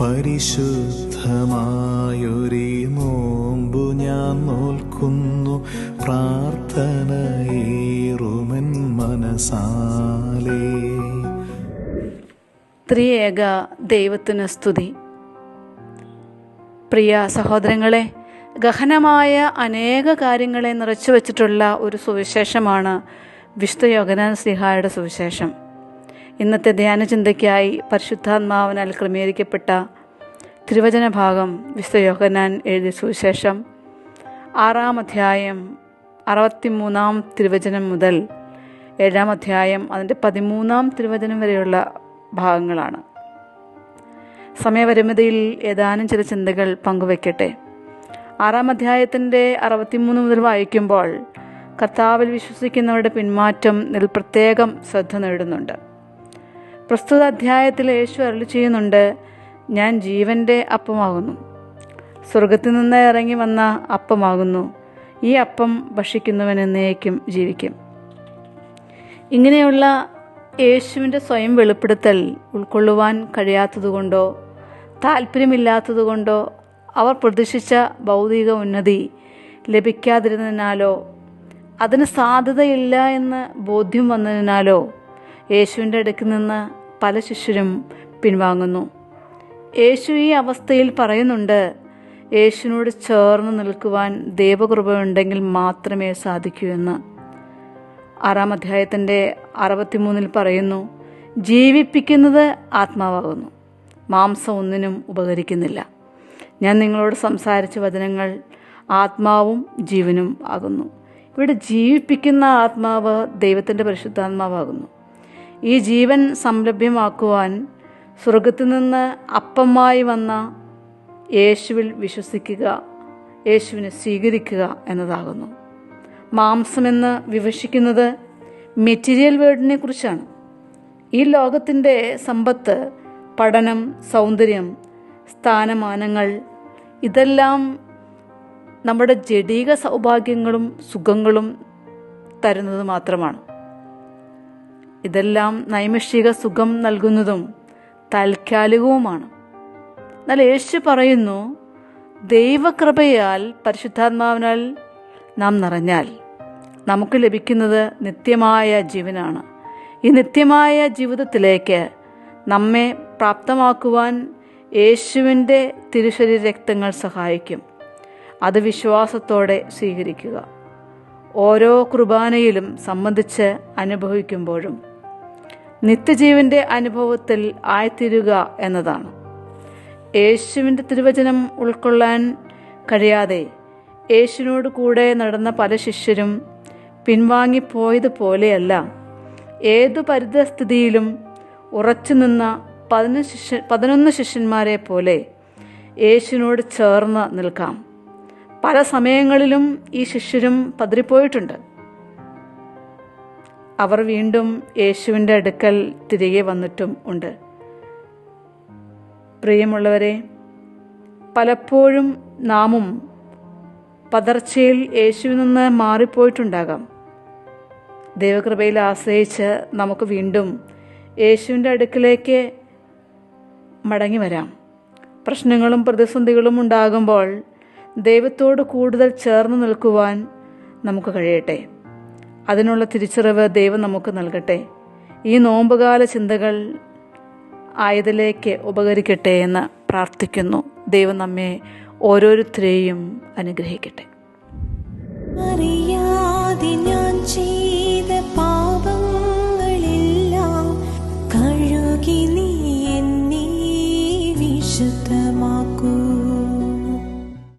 പരിശുദ്ധമായൊരു നോമ്പു ഞാൻ നോൽക്കുന്നു. പ്രാർത്ഥനയേറുമൻ മനസാലേ. ത്രിയേക ദൈവത്തിന് സ്തുതി. പ്രിയ സഹോദരങ്ങളെ ഗഹനമായ അനേക കാര്യങ്ങളെ നിറച്ചു വച്ചിട്ടുള്ള ഒരു സുവിശേഷമാണ് വിഷ്ണു യോഗനാൻ സിഹായുടെ സുവിശേഷം. ഇന്നത്തെ ധ്യാനചിന്തയ്ക്കായി പരിശുദ്ധാത്മാവിനാൽ ക്രമീകരിക്കപ്പെട്ട തിരുവചന ഭാഗം വിശ്വയോഗനാൻ യോഗനാൻ എഴുതിയ സുവിശേഷം ആറാം അധ്യായം അറുപത്തിമൂന്നാം തിരുവചനം മുതൽ ഏഴാം അധ്യായം അതിന്റെ പതിമൂന്നാം തിരുവചനം വരെയുള്ള ഭാഗങ്ങളാണ്. സമയപരിമിതിയിൽ ഏതാനും ചില ചിന്തകൾ പങ്കുവയ്ക്കട്ടെ ആറാം അധ്യായത്തിന്റെ അറുപത്തിമൂന്ന് മുതൽ വായിക്കുമ്പോൾ കർത്താവിൽ വിശ്വസിക്കുന്നവരുടെ പിന്മാറ്റം ഇതിൽ പ്രത്യേകം ശ്രദ്ധ നേടുന്നുണ്ട്. പ്രസ്തുത അധ്യായത്തിൽ യേശു അരളി ചെയ്യുന്നുണ്ട് ഞാൻ ജീവന്റെ അപ്പമാകുന്നു. സ്വർഗത്തിൽ നിന്ന് ഇറങ്ങി വന്ന അപ്പമാകുന്നു. ഈ അപ്പം ഭക്ഷിക്കുന്നവൻ എന്നേക്കും ജീവിക്കും. ഇങ്ങനെയുള്ള യേശുവിന്റെ സ്വയം വെളിപ്പെടുത്തൽ ഉൾക്കൊള്ളുവാൻ കഴിയാത്തതുകൊണ്ടോ താല്പര്യമില്ലാത്തതുകൊണ്ടോ അവർ പ്രതീക്ഷിച്ച ഭൗതിക ഉന്നതി ലഭിക്കാതിരുന്നതിനാലോ അതിന് സാധ്യതയില്ല എന്ന് ബോധ്യം വന്നതിനാലോ യേശുവിന്റെ അടുക്കിൽ നിന്ന് പല ശിഷ്യരും പിൻവാങ്ങുന്നു. യേശു ഈ അവസ്ഥയിൽ പറയുന്നുണ്ട് യേശുവിനോട് ചേർന്ന് നിൽക്കുവാൻ ദൈവകൃപയുണ്ടെങ്കിൽ മാത്രമേ സാധിക്കൂ എന്ന്. ആറാം അധ്യായത്തിന്റെ അറുപത്തിമൂന്നിൽ പറയുന്നു ജീവിപ്പിക്കുന്നത് ആത്മാവാകുന്നു മാംസം ഒന്നിനും ഉപകരിക്കുന്നില്ല. ഞാൻ നിങ്ങളോട് സംസാരിച്ച വചനങ്ങൾ ആത്മാവും ജീവനും ആകുന്നു. ഇവിടെ ജീവിപ്പിക്കുന്ന ആത്മാവ് ദൈവത്തിന്റെ പരിശുദ്ധാത്മാവാകുന്നു. ഈ ജീവൻ സംലഭ്യമാക്കുവാൻ സ്വർഗത്തിൽ നിന്ന് അപ്പമായി വന്ന യേശുവിൽ വിശ്വസിക്കുക യേശുവിനെ സ്വീകരിക്കുക എന്നതാകുന്നു. മാംസമെന്ന് വിവക്ഷിക്കുന്നത് മെറ്റീരിയൽ വേൾഡിനെ കുറിച്ചാണ്. ഈ ലോകത്തിന്റെ സമ്പത്ത് പഠനം സൗന്ദര്യം സ്ഥാനമാനങ്ങൾ ഇതെല്ലാം നമ്മുടെ ജഡീക സൗഭാഗ്യങ്ങളും സുഖങ്ങളും തരുന്നത് മാത്രമാണ്. ഇതെല്ലാം നൈമിഷിക സുഖം നൽകുന്നതും താൽക്കാലികവുമാണ്. എന്നാൽ യേശു പറയുന്നു ദൈവകൃപയാൽ പരിശുദ്ധാത്മാവിനാൽ നാം നിറഞ്ഞാൽ നമുക്ക് ലഭിക്കുന്നത് നിത്യമായ ജീവനാണ്. ഈ നിത്യമായ ജീവിതത്തിലേക്ക് നമ്മെ പ്രാപ്തമാക്കുവാൻ യേശുവിന്റെ തിരുശരീര രക്തങ്ങൾ സഹായിക്കും. അത് വിശ്വാസത്തോടെ സ്വീകരിക്കുക. ഓരോ കുർബാനയിലും സംബന്ധിച്ച് അനുഭവിക്കുമ്പോഴും നിത്യജീവന്റെ അനുഭവത്തിൽ ആയിത്തീരുക എന്നതാണ്. യേശുവിന്റെ തിരുവചനം ഉൾക്കൊള്ളാൻ കഴിയാതെ യേശുവിനോട് കൂടെ നടന്ന പല ശിഷ്യരും പിൻവാങ്ങിപ്പോയതുപോലെയല്ല ഏതു പരിതസ്ഥിതിയിലും ഉറച്ചു നിന്ന പതിനൊന്ന് ശിഷ്യ പതിനൊന്ന് ശിഷ്യന്മാരെ പോലെ യേശുവിനോട് ചേർന്ന് നിൽക്കാം. പല സമയങ്ങളിലും ഈ ശിഷ്യരും പതിരിപ്പോയിട്ടുണ്ട്. അവർ വീണ്ടും യേശുവിന്റെ അടുക്കൽ തിരികെ വന്നിട്ടും ഉണ്ട്. പ്രിയമുള്ളവരെ പലപ്പോഴും നാമും പതർച്ചയിൽ യേശുവിൽ നിന്ന് മാറിപ്പോയിട്ടുണ്ടാകാം. ദൈവകൃപയിൽ ആശ്രയിച്ച് നമുക്ക് വീണ്ടും യേശുവിന്റെ അടുക്കിലേക്ക് മടങ്ങി വരാം. പ്രശ്നങ്ങളും പ്രതിസന്ധികളും ഉണ്ടാകുമ്പോൾ ദൈവത്തോട് കൂടുതൽ ചേർന്ന് നിൽക്കുവാൻ നമുക്ക് കഴിയട്ടെ. അതിനുള്ള തിരിച്ചറിവ് ദൈവം നമുക്ക് നൽകട്ടെ. ഈ നോമ്പുകാല ചിന്തകൾ ആയതിലേക്ക് ഉപകരിക്കട്ടെ എന്ന് പ്രാർത്ഥിക്കുന്നു. ദൈവം നമ്മെ ഓരോരുത്തരെയും അനുഗ്രഹിക്കട്ടെ. അറിയാതെ ഞാൻ ചെയ്ത